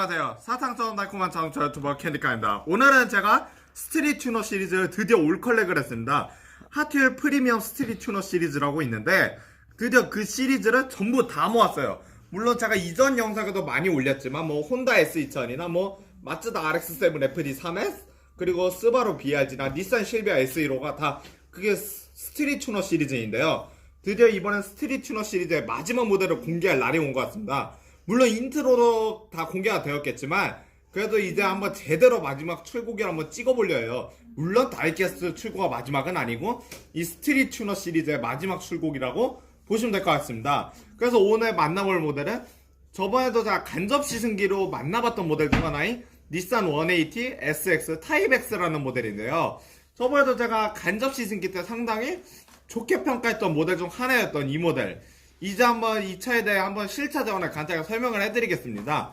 안녕하세요. 사탕처럼 달콤한 자동차 유튜버 캔디카입니다. 오늘은 제가 스트릿 튜너 시리즈 드디어 올 컬렉을 했습니다. 하트윌 프리미엄 스트릿 튜너 시리즈라고 있는데 드디어 그 시리즈를 전부 다 모았어요. 물론 제가 이전 영상에도 많이 올렸지만 뭐 혼다 S2000이나 뭐 마츠다 RX-7 FD 3S 그리고 스바루 BRG나 닛산 실비아 S15가 다 그게 스- 스트릿 튜너 시리즈인데요. 드디어 이번엔 스트릿 튜너 시리즈의 마지막 모델을 공개할 날이 온 것 같습니다. 물론 인트로도 다 공개가 되었겠지만 그래도 이제 한번 제대로 마지막 출고기를 한번 찍어보려 해요. 물론 다이캐스트 출고가 마지막은 아니고 이 스트릿 튜너 시리즈의 마지막 출고기라고 보시면 될 것 같습니다. 그래서 오늘 만나볼 모델은 저번에도 제가 간접 시승기로 만나봤던 모델 중 하나인 닛산 180 SX 타입X라는 모델인데요. 저번에도 제가 간접 시승기 때 상당히 좋게 평가했던 모델 중 하나였던 이 모델. 이제 한번 이 차에 대해 한번 실차 자원을 간단히 설명을 해드리겠습니다.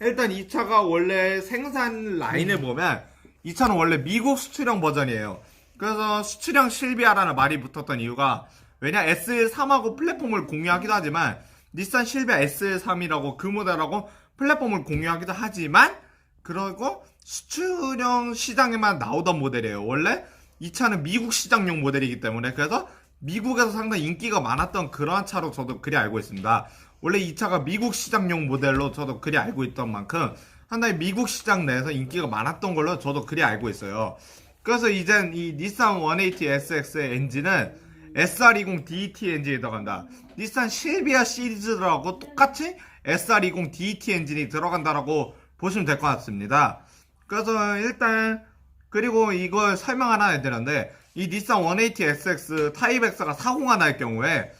일단 이 차가 원래 생산 라인을 보면 이 차는 원래 미국 수출형 버전이에요. 그래서 수출형 실비아라는 말이 붙었던 이유가 왜냐 S3하고 플랫폼을 공유하기도 하지만 닛산 실비아 S3이라고 그 모델하고 플랫폼을 공유하기도 하지만 그리고 수출형 시장에만 나오던 모델이에요. 원래 이 차는 미국 시장용 모델이기 때문에 그래서 미국에서 상당히 인기가 많았던 그러한 차로 저도 그리 알고 있습니다. 원래 이 차가 미국 시장용 모델로 저도 그리 알고 있던 만큼 상당히 미국 시장 내에서 인기가 많았던 걸로 저도 그리 알고 있어요. 그래서 이젠 이 닛산 180SX 엔진은 SR20 DET 엔진이 들어간다. 닛산 실비아 시리즈라고 똑같이 SR20 DET 엔진이 들어간다라고 보시면 될 것 같습니다. 그래서 일단 그리고 이걸 설명 하나 해드렸는데 이 닛산 180SX 타입X가 사고가 날 경우에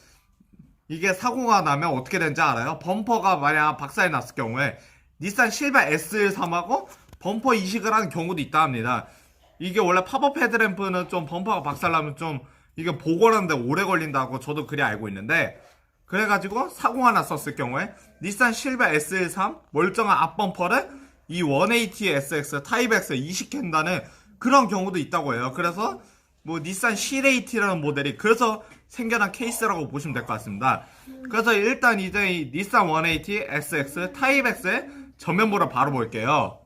이게 사고가 나면 어떻게 되는지 알아요? 범퍼가 만약 박살이 났을 경우에 닛산 실바 S3하고 범퍼 이식을 하는 경우도 있다 합니다. 이게 원래 팝업 헤드램프는 좀 범퍼가 박살나면 좀 이게 복원하는데 오래 걸린다고 저도 그리 알고 있는데 그래가지고 사고가 났었을 경우에 닛산 실바 S3 멀쩡한 앞범퍼를 이 180SX 타입X에 이식한다는 그런 경우도 있다고 해요. 그래서 뭐 닛산 C-Rate라는 모델이 그래서 생겨난 케이스라고 보시면 될 것 같습니다. 그래서 일단 이제 이 닛산 180 SX 타입X의 전면부를 바로 볼게요.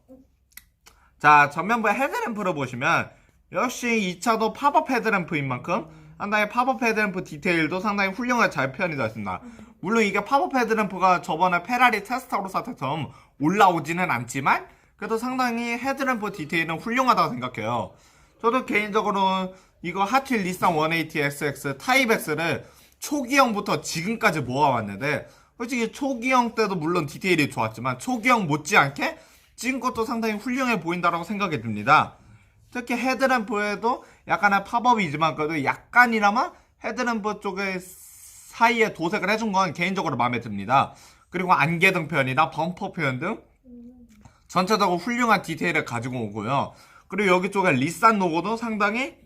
자, 전면부의 헤드램프를 보시면 역시 이 차도 팝업 헤드램프인 만큼 상당히 팝업 헤드램프 디테일도 상당히 훌륭하게 잘 표현이 되어 있습니다. 물론 이게 팝업 헤드램프가 저번에 페라리 테스타로사처럼 올라오지는 않지만 그래도 상당히 헤드램프 디테일은 훌륭하다고 생각해요. 저도 개인적으로 이거 하필 닛산 180 SX 타입X를 초기형부터 지금까지 모아왔는데 솔직히 초기형 때도 물론 디테일이 좋았지만 초기형 못지않게 지금 것도 상당히 훌륭해 보인다라고 생각이 듭니다. 특히 헤드램프에도 약간의 팝업이지만 그래도 약간이나마 헤드램프 쪽에 사이에 도색을 해준 건 개인적으로 마음에 듭니다. 그리고 안개등 표현이나 범퍼 표현 등 전체적으로 훌륭한 디테일을 가지고 오고요. 그리고 여기 쪽에 리산 로고도 상당히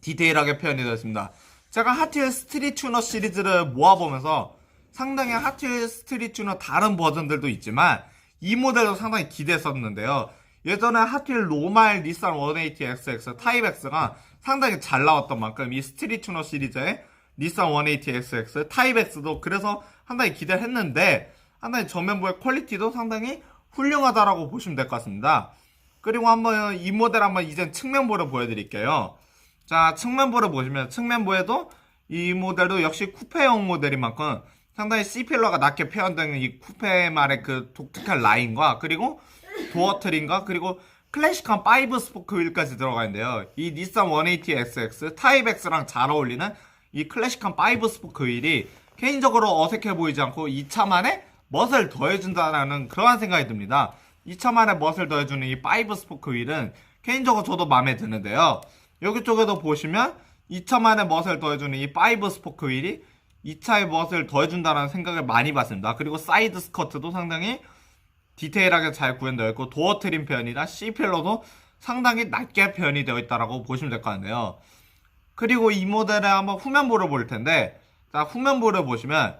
디테일하게 표현이 되었습니다. 제가 하트힐 스트릿 튜너 시리즈를 모아보면서 상당히 하트힐 스트릿 튜너 다른 버전들도 있지만 이 모델도 상당히 기대했었는데요. 예전에 하트힐 로말 닛산 180XX 타입X가 상당히 잘 나왔던 만큼 이 스트릿 튜너 시리즈의 닛산 180XX 타입X도 그래서 상당히 기대를 했는데 상당히 전면부의 퀄리티도 상당히 훌륭하다라고 보시면 될 것 같습니다. 그리고 한번 이 모델 한번 이젠 측면부를 보여드릴게요. 자, 측면부를 보시면 측면부에도 이 모델도 역시 쿠페형 모델인 만큼 상당히 C필러가 낮게 표현되는 이 쿠페 말의 그 독특한 라인과 그리고 도어 트림과 그리고 클래식한 5 스포크 휠까지 들어가 있는데요. 이 닛산 180SX 타입X랑 잘 어울리는 이 클래식한 5 스포크 휠이 개인적으로 어색해 보이지 않고 이 차만의 멋을 더해준다는 그러한 생각이 듭니다. 이 차만의 멋을 더해주는 이 5 스포크 휠은 개인적으로 저도 마음에 드는데요. 여기 쪽에도 보시면 이 차만의 멋을 더해주는 이 5 스포크 휠이 이 차의 멋을 더해준다는 생각을 많이 받습니다. 그리고 사이드 스커트도 상당히 디테일하게 잘 구현되어 있고 도어 트림 표현이나 C필러도 상당히 낮게 표현이 되어 있다고 보시면 될 것 같네요. 그리고 이 모델의 한번 후면부를 볼 텐데 자 후면부를 보시면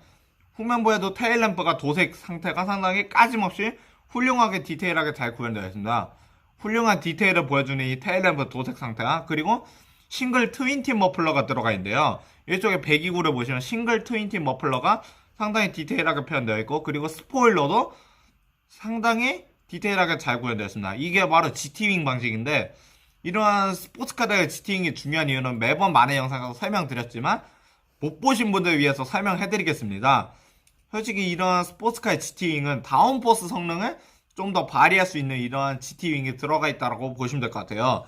후면부에도 테일램프가 도색 상태가 상당히 까짐없이 훌륭하게 디테일하게 잘 구현되어 있습니다. 훌륭한 디테일을 보여주는 이 테일램프 도색 상태와 그리고 싱글 트윈틴 머플러가 들어가 있는데요. 이쪽에 배기구를 보시면 싱글 트윈틴 머플러가 상당히 디테일하게 표현되어 있고 그리고 스포일러도 상당히 디테일하게 잘 구현되었습니다. 이게 바로 GT윙 방식인데 이러한 스포츠카드의 GT윙이 중요한 이유는 매번 많은 영상에서 설명드렸지만 못 보신 분들 위해서 설명해드리겠습니다. 솔직히 이러한 스포츠카의 GT윙은 다운포스 성능을 좀 더 발휘할 수 있는 이러한 GT윙이 들어가 있다고 보시면 될 것 같아요.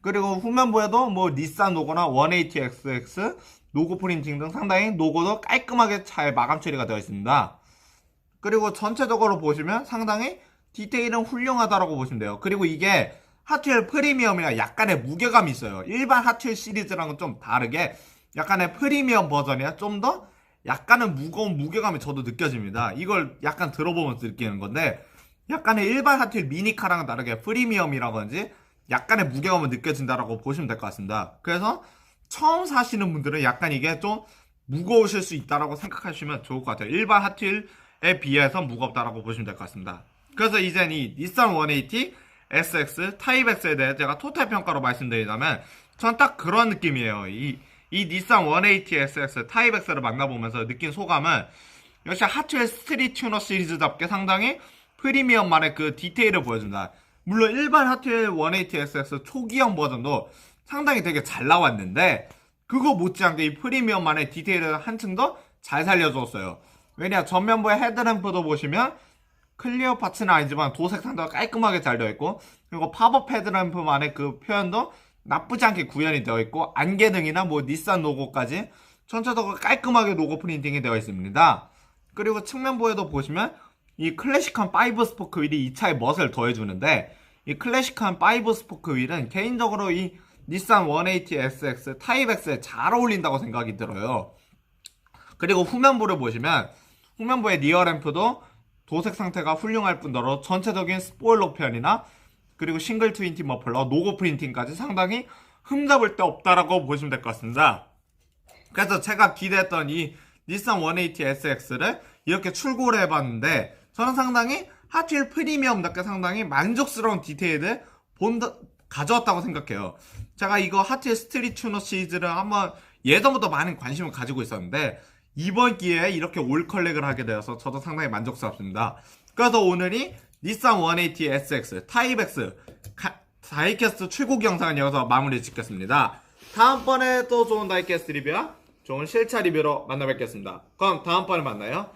그리고 후면부에도 뭐 닛산 로고나 180XX 로고 프린팅 등 상당히 로고도 깔끔하게 잘 마감 처리가 되어 있습니다. 그리고 전체적으로 보시면 상당히 디테일은 훌륭하다라고 보시면 돼요. 그리고 이게 하트웰 프리미엄이라 약간의 무게감이 있어요. 일반 하트웰 시리즈랑은 좀 다르게 약간의 프리미엄 버전이라 좀더 약간은 무거운 무게감이 저도 느껴집니다. 이걸 약간 들어보면서 느끼는 건데 약간의 일반 하트웰 미니카랑은 다르게 프리미엄이라든지 약간의 무게감을 느껴진다라고 보시면 될 것 같습니다. 그래서 처음 사시는 분들은 약간 이게 좀 무거우실 수 있다라고 생각하시면 좋을 것 같아요. 일반 하트윌에 비해서 무겁다라고 보시면 될 것 같습니다. 그래서 이젠 이 닛산 180 SX 타입 X에 대해 제가 토탈 평가로 말씀드리자면 전 딱 그런 느낌이에요. 이, 이 닛산 180 SX 타입 X를 만나보면서 느낀 소감은 역시 하트웰 스트릿 튜너 시리즈답게 상당히 프리미엄만의 그 디테일을 보여준다. 물론 일반 하트웰 180 SX 초기형 버전도 상당히 되게 잘 나왔는데 그거 못지않게 이 프리미엄만의 디테일을 한층 더 잘 살려줬어요. 왜냐 전면부의 헤드램프도 보시면 클리어 파츠는 아니지만 도색 상도가 깔끔하게 잘 되어 있고 그리고 팝업 헤드램프만의 그 표현도 나쁘지 않게 구현이 되어 있고 안개등이나 뭐 닛산 로고까지 전체적으로 깔끔하게 로고 프린팅이 되어 있습니다. 그리고 측면부에도 보시면 이 클래식한 5 스포크 휠이 이 차의 멋을 더해주는데 이 클래식한 5 스포크 휠은 개인적으로 이 닛산 180 SX 타입 X에 잘 어울린다고 생각이 들어요. 그리고 후면부를 보시면 후면부의 리어 램프도 도색 상태가 훌륭할 뿐더러 전체적인 스포일러 편이나 그리고 싱글 트윈티 머플러, 노고 프린팅까지 상당히 흠잡을 데 없다라고 보시면 될 것 같습니다. 그래서 제가 기대했던 이 닛산 180 SX를 이렇게 출고를 해봤는데 저는 상당히 하트윌 프리미엄답게 상당히 만족스러운 디테일을 본다, 가져왔다고 생각해요. 제가 이거 하트윌 스트릿 튜너 시리즈를 한번 예전부터 많은 관심을 가지고 있었는데 이번 기회에 이렇게 올 컬렉을 하게 되어서 저도 상당히 만족스럽습니다. 그래서 오늘이 닛산 180 SX 가- 다이캐스트 출고기 영상은 여기서 마무리 짓겠습니다. 다음번에 또 좋은 다이캐스트 리뷰와 좋은 실차 리뷰로 만나 뵙겠습니다. 그럼 다음번에 만나요.